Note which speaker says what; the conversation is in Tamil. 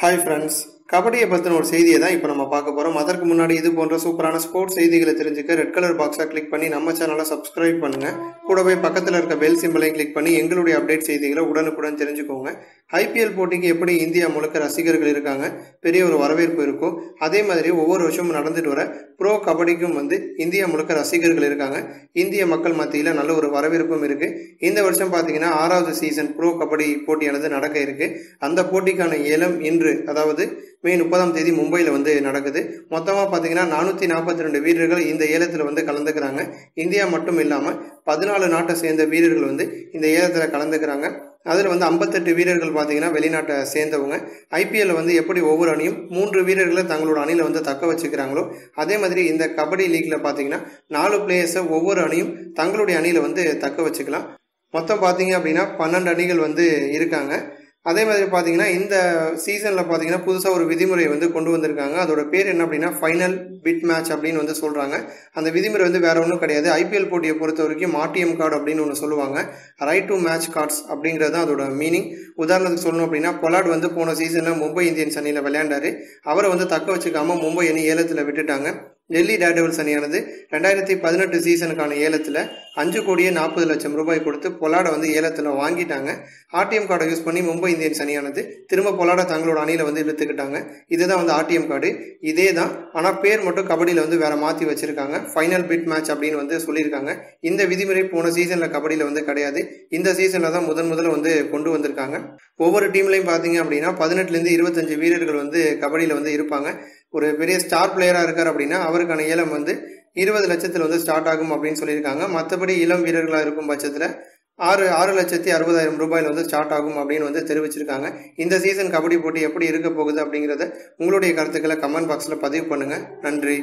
Speaker 1: Hi friends, கபடியை பற்றின ஒரு செய்தியை தான் இப்போ நம்ம பார்க்க போகிறோம் அதற்கு முன்னாடி இது போன்ற சூப்பரான ஸ்போர்ட்ஸ் செய்திகளை தெரிஞ்சுக்க ரெட் கலர் பாக்ஸை கிளிக் பண்ணி நம்ம சேனலை சப்ஸ்கிரைப் பண்ணுங்கள் கூடவே பக்கத்தில் இருக்க பெல் சிம்பிளையும் கிளிக் பண்ணி எங்களுடைய அப்டேட் செய்திகளை உடனுக்குடன் தெரிஞ்சுக்கோங்க. ஐபிஎல் போட்டிக்கு எப்படி இந்தியா முழுக்க ரசிகர்கள் இருக்காங்க பெரிய ஒரு வரவேற்பு இருக்கோ அதே மாதிரி ஒவ்வொரு வருஷமும் நடந்துட்டு வர ப்ரோ கபடிக்கும் வந்து இந்தியா முழுக்க ரசிகர்கள் இருக்காங்க. இந்திய மக்கள் மத்தியில் நல்ல ஒரு வரவேற்பும் இருக்குது இந்த வருஷம் பார்த்தீங்கன்னா ஆறாவது சீசன் ப்ரோ கபடி போட்டியானது நடக்க இருக்குது அந்த போட்டிக்கான ஏலம் இன்று அதாவது மே முப்பதாம் தேதி மும்பையில் வந்து நடக்குது. மொத்தமாக பார்த்தீங்கன்னா நானூற்றி நாற்பத்தி ரெண்டு வீரர்கள் இந்த ஏலத்தில் வந்து கலந்துக்கிறாங்க. இந்தியா மட்டும் இல்லாமல் பதினாலு நாட்டை சேர்ந்த வீரர்கள் வந்து இந்த ஏலத்தில் கலந்துக்கிறாங்க. அதில் வந்து ஐம்பத்தெட்டு வீரர்கள் பார்த்தீங்கன்னா வெளிநாட்டை சேர்ந்தவங்க. ஐபிஎல்ல வந்து எப்படி ஒவ்வொரு அணியும் மூன்று வீரர்களை தங்களோட அணியில் வந்து தக்க வச்சுக்கிறாங்களோ அதே மாதிரி இந்த கபடி லீக்ல பார்த்தீங்கன்னா நாலு பிளேயர்ஸை ஒவ்வொரு அணியும் தங்களுடைய அணியில் வந்து தக்க வச்சுக்கலாம். மொத்தம் பார்த்தீங்க அப்படின்னா பன்னெண்டு அணிகள் வந்து இருக்காங்க. அதே மாதிரி பார்த்தீங்கன்னா இந்த சீசனில் பார்த்தீங்கன்னா புதுசாக ஒரு விதிமுறை வந்து கொண்டு வந்திருக்காங்க. அதோட பேர் என்ன அப்படின்னா ஃபைனல் பிட் மேட்ச் அப்படின்னு வந்து சொல்கிறாங்க அந்த விதிமுறை வந்து வேற ஒன்றும் கிடையாது. ஐபிஎல் போட்டியை பொறுத்த வரைக்கும் மாட்டிஎம் கார்டு அப்படின்னு ஒன்று சொல்லுவாங்க. ரைட் டு மேட்ச் கார்ட்ஸ் அப்படிங்கிறது தான் அதோட மீனிங் உதாரணத்துக்கு சொல்லணும் அப்படின்னா பொலாட் வந்து போன சீசனில் மும்பை இந்தியன்ஸ் அணியில் விளையாண்டாரு. அவரை வந்து தக்க வச்சுக்காமல் மும்பை அணி ஏலத்தில் விட்டுட்டாங்க. டெல்லி டேர்டெவில்ஸ் அணியானது ரெண்டாயிரத்தி பதினெட்டு சீசனுக்கான ஏலத்தில் அஞ்சு கோடியே நாற்பது லட்சம் ரூபாய் கொடுத்து பொலாடை வந்து ஏலத்தில் வாங்கிட்டாங்க. ஆர்டிஎம் கார்டை யூஸ் பண்ணி மும்பை இந்தியன்ஸ் அணியானது திரும்ப பொலாடை தங்களோட அணியில் வந்து இழுத்துக்கிட்டாங்க. இதுதான் வந்து ஆர்டிஎம் கார்டு. இதே தான் ஆனால் பேர் மட்டும் கபடியில் வந்து வேற மாற்றி வச்சிருக்காங்க. ஃபைனல் பிட் மேட்ச் அப்படின்னு வந்து சொல்லியிருக்காங்க. இந்த விதிமுறை போன சீசனில் கபடியில் வந்து கிடையாது. இந்த சீசனில் தான் முதன் முதல்ல வந்து கொண்டு வந்திருக்காங்க. ஒவ்வொரு டீம்லையும் பார்த்தீங்க அப்படின்னா பதினெட்டுலேருந்து இருபத்தஞ்சு வீரர்கள் வந்து கபடியில் வந்து இருப்பாங்க. ஒரு பெரிய ஸ்டார் பிளேயராக இருக்கார் அப்படின்னா அவருக்கான ஏலம் வந்து இருபது லட்சத்தில் வந்து ஸ்டார்ட் ஆகும் அப்படின்னு சொல்லியிருக்காங்க. மற்றபடி இளம் வீரர்களாக இருக்கும் பட்சத்தில் ஆறு ஆறு லட்சத்தி அறுபதாயிரம் ரூபாயில் வந்து ஸ்டார்ட் ஆகும் அப்படின்னு வந்து தெரிவிச்சிருக்காங்க. இந்த சீசன் கபடி போட்டி எப்படி இருக்க போகுது அப்படிங்கிறத உங்களுடைய கருத்துக்களை கமெண்ட் பாக்ஸில் பதிவு பண்ணுங்கள் நன்றி.